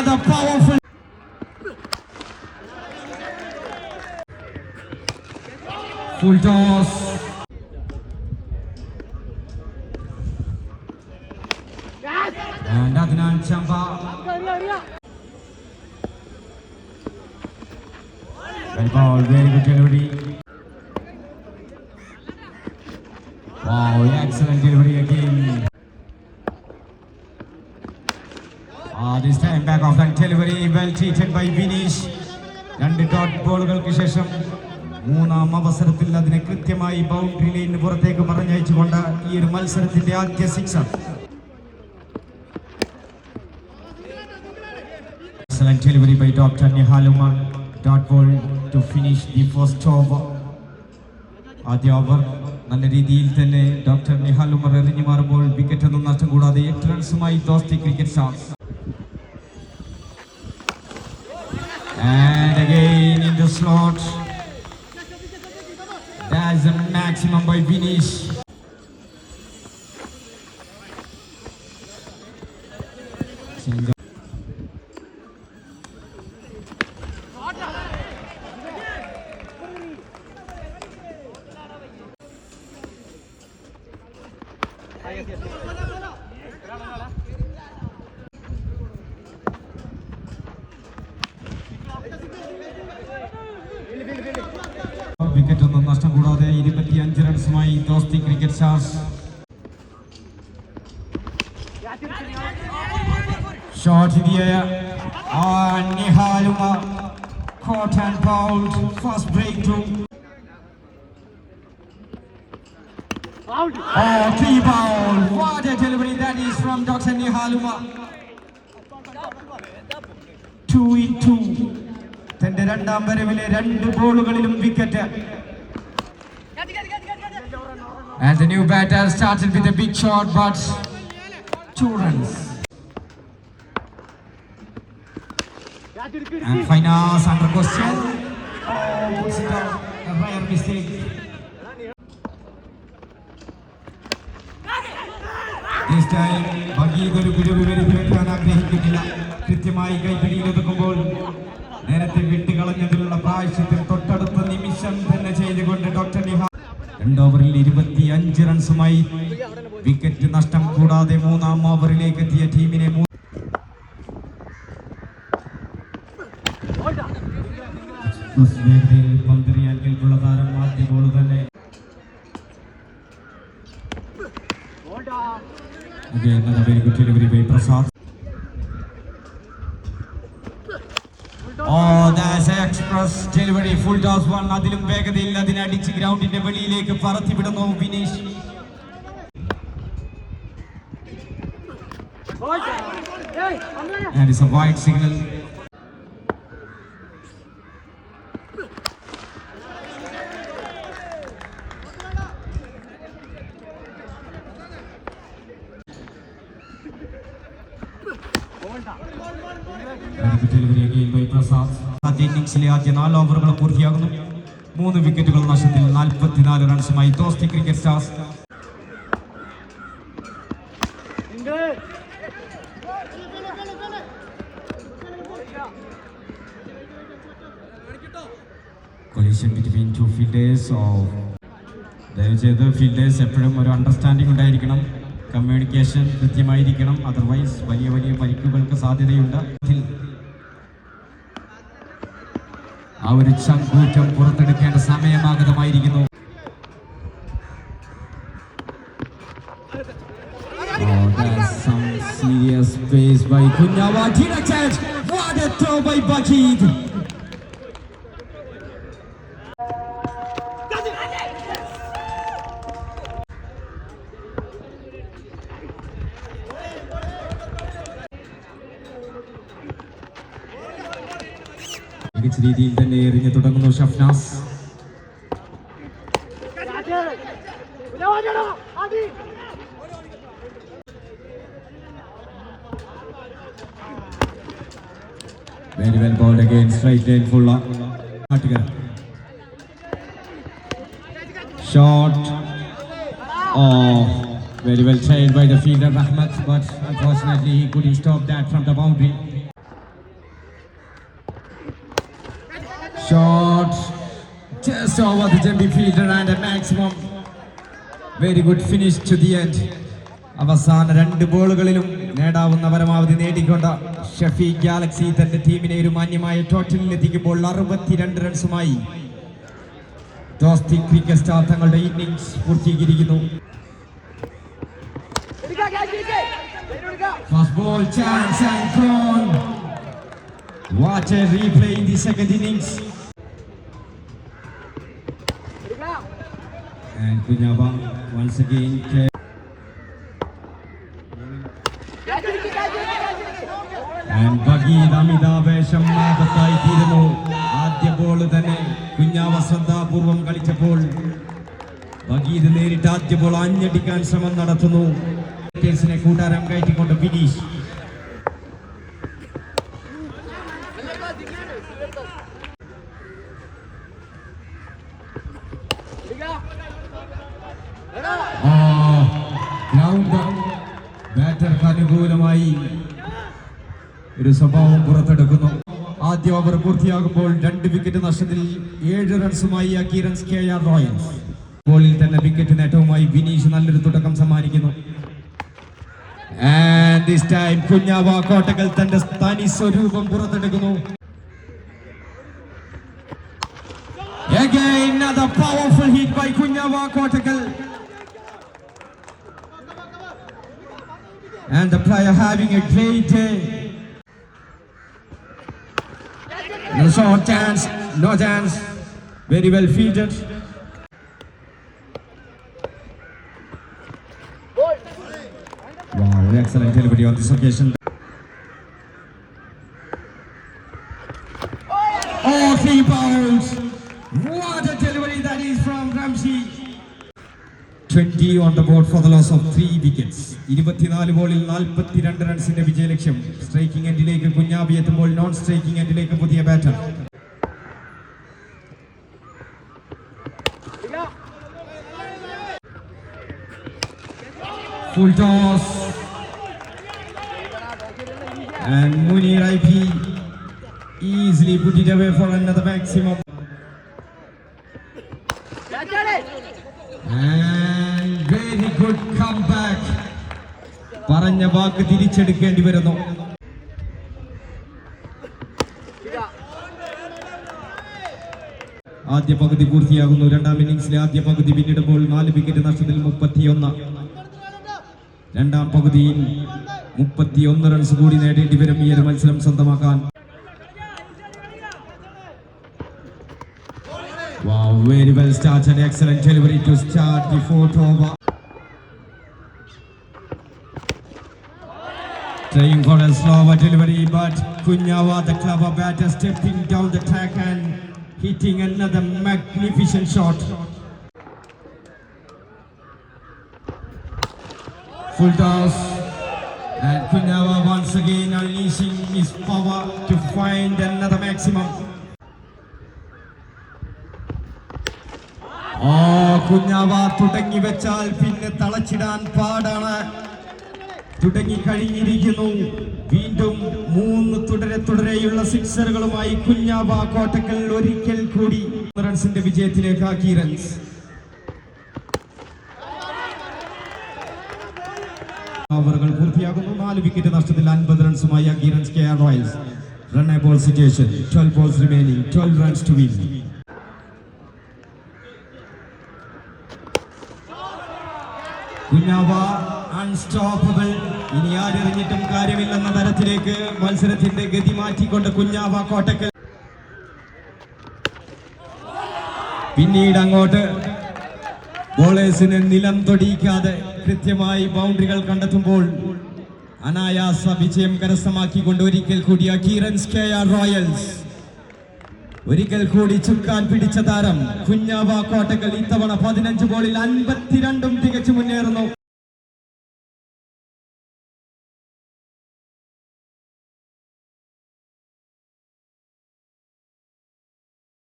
another powerful. Full toss. And Adnan Chamba. Well ball, very good delivery. Wow, excellent delivery this delivery well treated by Vinish. രണ്ട് dot ബോളുകൾക്ക് ശേഷം മൂന്നാം അവസരത്തിൽ അതിനെ കൃത്യമായി boundary ലൈനിന് പുറത്തേക്ക് പറഞ്ഞയച്ചുകൊണ്ട് ഈ ഒരു മത്സരത്തിന്റെ ആദ്യ sixer Excellent delivery by Dr. Nihaluman. Dot ball to finish the first over. ആദ്യ ഓവർ നല്ല രീതിയിൽ തന്നെ ഡോക്ടർ നിഹാൽ ഉമർ എറിഞ്ഞു മാറുമ്പോൾ വിക്കറ്റ് ഒന്നും നഷ്ടം കൂടാതെ എട്ട് റൺസുമായി Dosti cricket stars And again in the slot. That's the maximum by Vinish. ഒന്നും നഷ്ടം കൂടാതെ ഇരുപത്തിയഞ്ച് റൺസുമായി Dosti cricket stars shot ഇതിയ നിഹാലുമ caught and bowled first break to Oh, three ball. What a delivery that is from Dr. Nihaluma. Two in two. തന്റെ രണ്ടാം വരവിലെ രണ്ട് ബോളുകളിലും wicket And the new batter started with a big shot, but two runs. And Finas under question. Oh, puts it out. A rare mistake. This time, Bhageeth ഒരു പിഴവ് വരുത്തി വെക്കാൻ ആഗ്രഹിക്കുന്നില്ല കൃത്യമായി കൈപ്പിടിയിൽ ഒതുക്കുമ്പോൾ നേരത്തെ വിട്ടുകളഞ്ഞതിലുള്ള പ്രായശ്യത്തിൽ തൊട്ടടുത്ത നിമിഷം തന്നെ ചെയ്തുകൊണ്ട് ഡോക്ടർ നിഹാ രണ്ട് ഓവറിൽ ഇരുപത്തി അഞ്ച് റൺസുമായി വിക്കറ്റ് നഷ്ടം കൂടാതെ മൂന്നാം ഓവറിലേക്ക് എത്തിയ ടീമിനെ പ്രസാദ് ബോൾ തന്നെ. delivery Oh, express delivery. Full toss one. അതിലും വേഗതയിൽ അതിനടിച്ച് ഗ്രൗണ്ടിന്റെ വെളിയിലേക്ക് പറത്തിവിടുന്നു Vinish And it's a wide signal. Delivery again by Prasad ആദ്യ ഇന്നിംഗ്സിലെ ആദ്യ നാല് ഓവറുകൾ പൂർത്തിയാകുന്നു. മൂന്ന് വിക്കറ്റുകൾ നഷ്ടത്തിൽ നാൽപ്പത്തിനാല് റൺസുമായി Dosti cricket stars. Two fielders ദയവചെയ്ത് fielders എപ്പോഴും ഒരു അണ്ടർസ്റ്റാൻഡിംഗ് ഉണ്ടായിരിക്കണം. കമ്മ്യൂണിക്കേഷൻ കൃത്യമായിരിക്കണം. അതർവൈസ് വലിയ വലിയ പരിക്കുകൾക്ക് സാധ്യതയുണ്ട്. ആ ഒരു ചങ്കൂറ്റം പുറത്തെടുക്കേണ്ട സമയമാഗതമായിരിക്കുന്നു Oh, that's some serious pace by Kunyawa. Direct catch. What a throw by Bakid. മികച്ച രീതിയിൽ തന്നെ എറിഞ്ഞു തുടങ്ങുന്നു Shafnas Very well bowled again, straight line full up. Nautical. Shot. Oh, very well tried by the fielder Rahmat, but unfortunately he couldn't stop that from the Just over the jumpy fielder and a maximum. Very good finish to the end. അവസാന രണ്ട് ബോളുകളിലും നേടാവുന്ന പരമാവധി നേടിക്കൊണ്ട Shafi Galaxy തന്റെ ടീമിനെ ഒരു മാന്യമായ ടോട്ടലിൽ എത്തിക്കുമ്പോൾ അറുപത്തിരണ്ട് റൺസുമായി ദോസ്തി ക്രിക്കറ്റ് സ്റ്റാർ തങ്ങളുടെ ഇന്നിംഗ്സ് പൂർത്തീകരിക്കുന്നു Fast ball chance and gone. What a replay in the second innings. And Kunyaba once again. And ബഗീദ് അമിതാവേശം തീരുന്നു ആദ്യ ബോൾ തന്നെ കുഞ്ഞാവ ശ്രദ്ധാപൂർവം കളിച്ചപ്പോൾ ബഗീദ് നേരിട്ട് ആദ്യ ബോൾ അഞ്ഞടിക്കാൻ ശ്രമം നടത്തുന്നു. വിക്കറ്റ്സിനെ കൂട്ടാരം കയറ്റിക്കൊണ്ട് ഫിനീഷ് ഗ്രൗണ്ട് ബാറ്റർക്ക് അനുകൂലമായി ഒരു സ്വഭാവം പുറത്തെടുക്കുന്നു. ആദ്യ ഓവർ പൂർത്തിയാകുമ്പോൾ രണ്ട് വിക്കറ്റ് നഷ്ടത്തിൽ ഏഴ് റൺസുമായി അക്കീറൻസ് കെ ആർ റോയൽസ് ബോളിൽ തന്നെ വിക്കറ്റ് നേട്ടവുമായി വിനീഷ് നല്ലൊരു തുടക്കം സമ്മാനിക്കുന്നു. ആൻഡ് this time കുഞ്ഞാവ കോട്ടക്കൽ തന്റെ തനി സ്വരൂപം പുറത്തെടുക്കുന്നു. Again another powerful hit by Kunjava Kottakkal And the player having a great day. No short chance, no chance. Very well fielded. Wow, excellent delivery on this occasion. Oh, three balls. What a delivery that is from Ramsey. 20 on the board for the loss of three wickets. ഇരുപത്തിനാല് ബോളിൽ നാൽപ്പത്തിരണ്ട് റൺസിന്റെ വിജയലക്ഷ്യം striking എൻഡിലേക്ക് കുഞ്ഞാബി എത്തുമ്പോൾ non striking എൻഡിലേക്ക് പുതിയ batter Full toss. And Munir IP easily put it away for another maximum. And good good comeback. പറഞ്ഞ വാക്ക് തിരിച്ചെടുക്കേണ്ടി വരുന്നു. ആദ്യ പകുതി പൂർത്തിയാകുന്നു. രണ്ടാം ഇന്നിംഗ്സിലെ ആദ്യ പകുതി പിന്നിടുമ്പോൾ നാല് വിക്കറ്റ് നഷ്ടത്തിൽ മുപ്പത്തിയൊന്ന്. രണ്ടാം പകുതിയിൽ മുപ്പത്തിയൊന്ന് റൺസ് കൂടി നേടേണ്ടി വരും. ഈ ഒരു മത്സരം സ്വന്തമാക്കാൻ. Wow, very well started. Excellent delivery to start the fourth over. Trying for a slower delivery, but Kunyawa, the clever batter, stepping down the track and hitting another magnificent shot. Full toss. And Kunyawa once again unleashing his power to find another maximum. ഓ കുഞ്ഞാവ തുടങ്ങി വെച്ചാൽ പിന്നെ തളച്ചിടാൻ പാടാണ്. തുടങ്ങി കഴിഞ്ഞിരിക്കുന്നു. വീണ്ടും മൂന്ന് തുടരെ തുടരെയുള്ള സിക്സറുകളുമായി കുഞ്ഞാവ കോട്ടക്കൽ ഒരിക്കൽ കൂടി റൺസിന്റെ വിജയത്തിലേക്ക് ആക്കി റൺസ്. ഓവറുകൾ പൂർത്തിയാകുന്നു. നാല് വിക്കറ്റ് നഷ്ടത്തിൽ അൻപത് റൺസുമായി അഗീറൻസ് K R royals. Run ball situation twelve balls remaining twelve runs to win Kunjava unstoppable ഇനി ആരെറിഞ്ഞിട്ടും കാര്യമില്ലെന്ന തരത്തിലേക്ക് മത്സരത്തിന്റെ ഗതി മാറ്റിക്കൊണ്ട് കുഞ്ഞാവ കോട്ടക്കൽ. പിന്നീട് അങ്ങോട്ട്. ബോളേഴ്സിന് നിലം തൊടിയിക്കാതെ കൃത്യമായി ബൗണ്ടറികൾ കണ്ടെത്തുമ്പോൾ അനായാസ വിജയം കരസ്ഥമാക്കിക്കൊണ്ട് ഒരിക്കൽ കൂടിയ അക്കീറൻസ് കെ ആർ റോയൽസ്. ഒരിക്കൽ കൂടി ചുക്കാൻ പിടിച്ച താരം കുഞ്ഞാവ കോട്ടക്കൽ ഇത്തവണ പതിനഞ്ച് ബോളിൽ അൻപത്തിരണ്ടും തികച്ചു മുന്നേറുന്നു.